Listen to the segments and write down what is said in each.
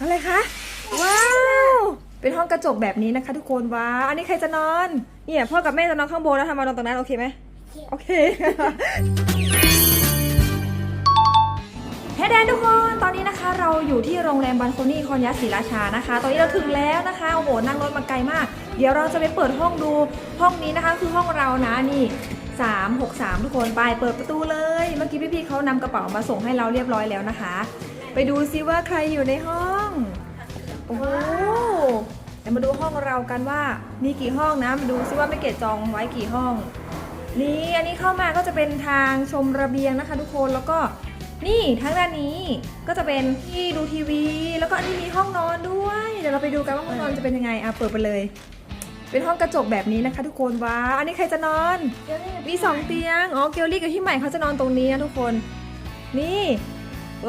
อะไรคะ ว้าว เป็นห้องกระจกแบบนี้นะคะ ทุกคนว้าวอันนี้ใครจะนอน เนี่ยพ่อกับแม่จะนอนข้างบนแล้วทำมานอนตรงนั้นโอเคไหมโอเคเฮ้แดนทุกคนตอนนี้นะคะ เราอยู่ที่โรงแรมบันโคนี่คอนยัสศรีราชานะคะ ตอนนี้เราถึงแล้วนะคะโอ้โหนั่งรถมาไกลมาก เดี๋ยวเราจะไปเปิดห้องดูห้องนี้นะคะ คือห้องเรานะนี่363 ทุกคนไปเปิดประตูเลย เมื่อกี้พี่ๆเขานำกระเป๋ามาส่งให้เราเรียบร้อยแล้วนะคะ ไปดูซิว่าใครอยู่ในห้อง โอ้โหเดี๋ยวมาดูห้องเรากันว่ามีกี่ห้องนะ มาดูซิว่าไม่เกตจองไว้กี่ห้อง นี่อันนี้เข้ามาก็จะเป็นทางชมระเบียงนะคะ ทุกคนแล้วก็นี่ทางด้านนี้ก็จะเป็นที่ดูทีวี แล้วก็อันนี้มีห้องนอนด้วย เดี๋ยวเราไปดูกันว่าห้องนอนจะเป็นยังไงอะเปิดไปเลย เป็นห้องกระจกแบบนี้นะคะ ทุกคนว้าอันนี้ใครจะนอน มีสองเตียงอ๋อเกลลี่กับพี่ใหม่เขาจะนอนตรงนี้นะทุกคน นี่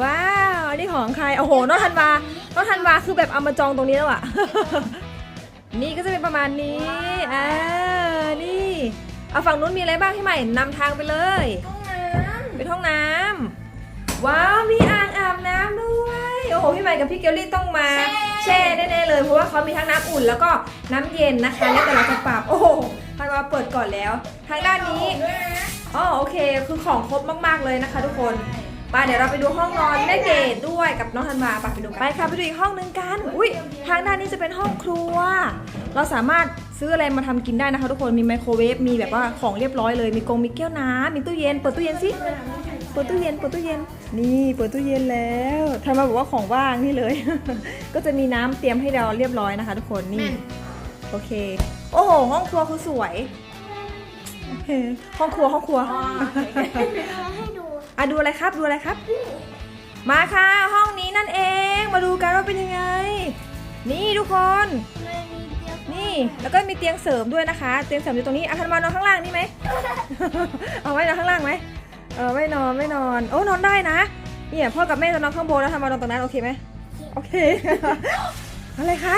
ว้าวอันนี้ของใครโอ้โหน้องธันวาน้องธันวาคือแบบเอามาจองตรงนี้แล้วอะ นี่ก็จะเป็นประมาณนี้อ่านี่เอาฝั่งนู้นมีอะไรบ้างพี่ใหม่นำทางไปเลย ห้องน้เป็นห้องน้ำว้าวมีอ่างอาบน้ำด้วยโอ้โหพี่ใหม่กับพี่เกลลี่ต้องมาแช่แน่ๆเลยเพราะว่าเขามีทั้งน้ำอุ่นแล้วก็น้ำเย็นนะคะแล้วแต่เราจะปรับโอ้โหธันวาเปิดก่อนแล้วทางด้านนี้ำด้วยนะ อ๋อโอเค คือของครบมาก ๆ เลยนะคะทุกคนไปเดี๋ยวเราไปดูห้องนอนแม่เกดด้วยกับน้องธันวาไปไปดูกันไปค่ะไปดูอีกห้องนึงกัน อุ้ยทางด้านนี้จะเป็นห้องครัว เราสามารถซื้ออะไรมาทำกินได้นะคะ ทุกคนมีไมโครเวฟมีแบบว่าของเรียบร้อยเลยมีกรงมีแก้วน้ำมีตู้เย็นเปิดตู้เย็นสิเปิดตู้เย็นเปิดตู้เย็นนี่เปิดตู้เย็นแล้วธันวาบอกว่าของว่างนี่เลย ก็จะมีน้ำเตรียมให้เราเรียบร้อยนะคะ ทุกคนนี่โอเค โอ้โหห้องครัวคือสวยโอเคห้องครัวห้องครัวเราให้ดู อะดูอะไรครับดูอะไรครับ มาค่ะห้องนี้นั่นเองมาดูกันว่าเป็นยังไง นี่ทุกคนมันมีเตียงนี่แล้วก็มีเตียงเสริมด้วยนะคะ เตียงเสริมอยู่ตรงนี้อาคันมานอนข้างล่างนี่ไหมเอาไว้นอนข้างล่างไหมเออไม่นอนไม่นอนโอ้นอนได้นะเนี่ยพ่อกับแม่จะนอนข้างบนแล้วทำมานอนตรงนั้นโอเคไหมโอเคอะไรคะ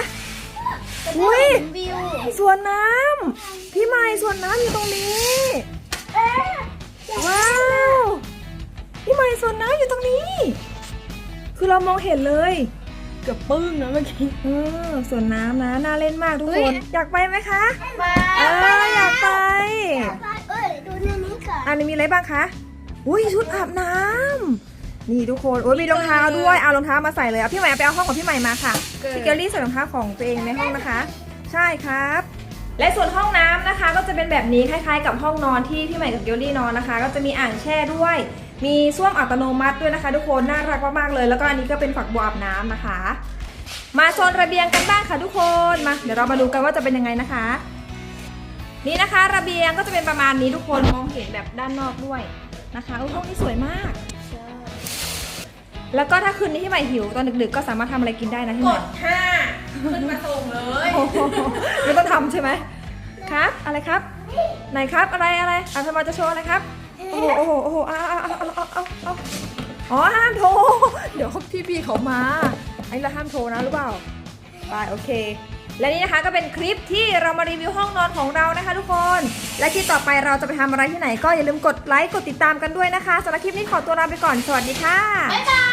อุ๊ยวิวสวนน้ำพี่ใหม่สวนน้ำอยู่ตรงนี้เอ๊ะว้าว พี่ใหม่สวนน้ำอยู่ตรงนี้ คือเรามองเห็นเลย เกือบปึ้งนะเมื่อกี้เออสวนน้ำนะน่าเล่นมากทุกคน อยากไปไหมคะมาเอออยากไปเอ้ยดูในนี้ก่อนอันนี้มีอะไรบ้างคะอุ้ยชุดอาบน้ำนี่ทุกคนโอ้ยมีรองเท้าด้วยเอารองเท้ามาใส่เลยเอาพี่ใหม่เอาไปเอาห้องของพี่ใหม่มาค่ะพี่เกลลี่ใส่รองเท้าของตัวเองในห้องนะคะ ใช่ครับ และส่วนห้องน้ำนะคะ ก็จะเป็นแบบนี้คล้ายๆ กับห้องนอนที่พี่ใหม่กับเกลลี่นอนนะคะ ก็จะมีอ่างแช่ด้วย มีส้วมอัตโนมัติด้วยนะคะ ทุกคนน่ารักมากๆเลย แล้วก็อันนี้ก็เป็นฝักบัวอาบน้ำนะคะ มาโซนระเบียงกันบ้างค่ะทุกคนมาเดี๋ยวเรามาดูกันว่าจะเป็นยังไงนะคะ นี่นะคะระเบียงก็จะเป็นประมาณนี้ทุกคนมองเห็นแบบด้านนอกด้วยนะคะอุ้ยห้องนี้สวยมากแล้วก็ถ้าคืนนี้ที่ใหม่หิวตอนดึกๆก็สามารถทำอะไรกินได้นะที่กใหม่ดห้า ขึ้นมาส่งเลยโอ้โหไม่ต้องทำใช่ไหมครับ อะไรครับ ไหนครับอะไรอะไรอาทำไมจะโชว์อะไรครับ โอ้โหโอ้โหโอ้โหเอาเอาเอาเอาเอาเอาเอาอ๋อห้ามโทร เดี๋ยวพี่พี่ๆเขามา อันนี้เราห้ามโทรนะรู้เปล่าไปโอเค และนี่นะคะก็เป็นคลิปที่เรามารีวิวห้องนอนของเรานะคะ ทุกคน และคลิปต่อไปเราจะไปทำอะไรที่ไหนก็อย่าลืมกดไลค์กดติดตามกันด้วยนะคะสำหรับคลิปนี้ขอตัวลาไปก่อนสวัสดีค่ะ บ๊ายบาย